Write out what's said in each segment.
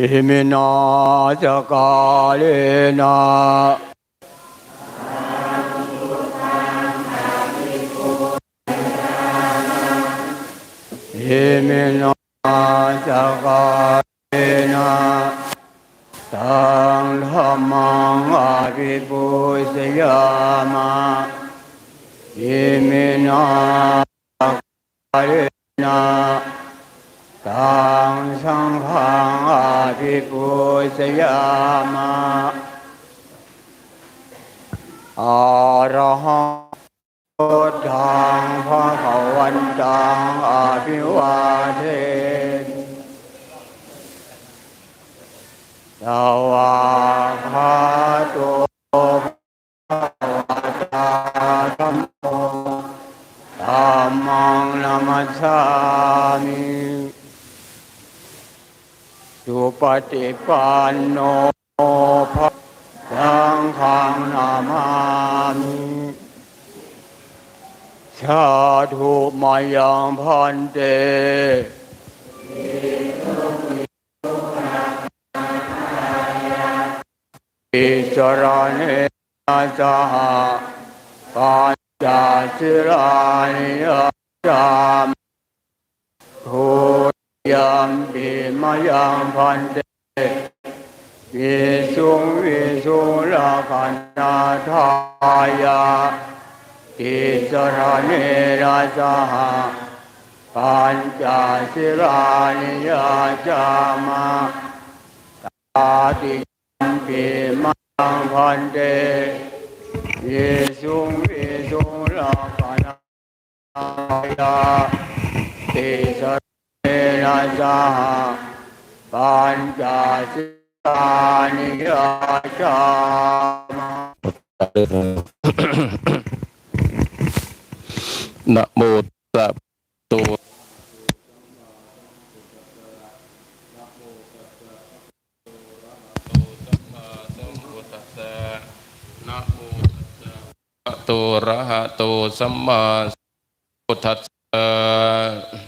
อิมินาสกาเลนะอิมินาสกาเลนะตังธรรมังอาภิปุสยามะอิมินาสกาเลนะ ตังสังฆังอาภิปุสยามะอรหังพุทธังพระขวันตังอาภิวาเทนสวากขาโตภวตาธัมโมธัมมังนัสสามิ ปฏิปันโนภะสังฆังนามามิชาธุมายังพันเตอิสระเนนะสหปัญจสิรานิยจามทุ ยัมปิมายังพันเตวิสุงวิสุงลาคันนาทายาติสรเนราสหปัญจสิรานิยาจามาตาติยัมปิมายังพันเตวิสุงวิสุงลาคันนาทายาติสระเนะสหปัญจสิตานิยาจามนะโมตัสสะตัสสะโตอะระหะโตสัมมาสัมพุทธัสสะ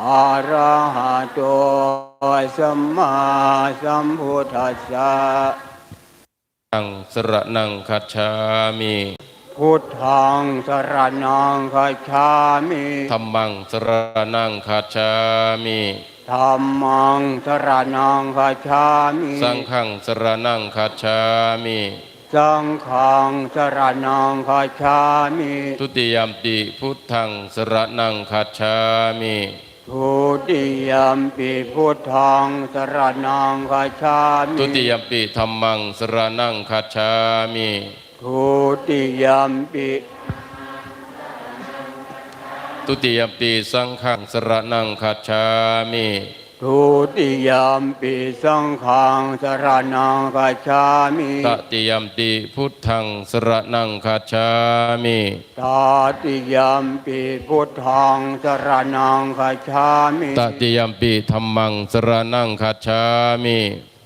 อะระหะโตสัมมาสัมพุทธัสสะนังสระนังคัจฉามิพุทธังสรณังคัจฉามิธัมมังสระนังคัจฉามิธัมมังสรณังคัจฉามิสังฆังสระนังคัจฉามิสังฆังสรณังคัจฉามิทุติยมปิพุทธังสระนังคัจฉามิ ทุติยมปิพุทธังสรณังคัจฉามิทุติยมปิธรรมังสระนังคัจฉามิทุติยมปิทุติยมปีสังฆังสระนังคัจฉามิ ทุติยมปิสังฆังสรณังคัจฉามิตติยมปีพุทธังสระนังคัจฉามิตาติยมปิพุทธังสรณังคัจฉามิตติยมปีธรรมังสระนังคัจฉามิ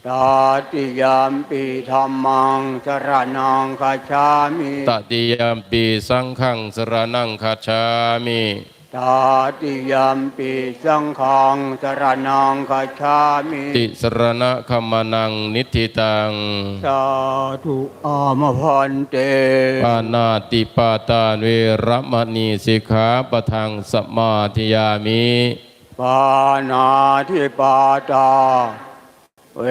ตาติยมปิธรรมังสรณังคัจฉามิตติยมปีสังฆังสระนังคัจฉามิ ตาติยมปิสังฆังสรณังคัจฉามิติสรณะขมานังนิธิตัง สาธุอามพันเตปานาติปาตาเวรมณีสิกขาปะทังสมาธิยามิปานาทิปาตา เว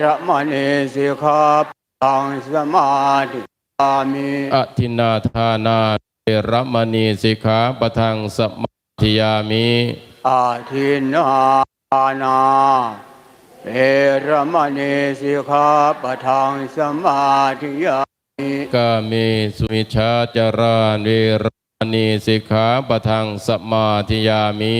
ระมณีสิกขาปังสมาธิยามิอทินนาทานา เวรมณีสิกขาปะทังสมาธิยามิอาทินนานาเวระมณีสิกขาปะทังสมาธิยามิกาเมสุมิชาจารานเวรมณีสิกขาปะทังสมาธิยามิ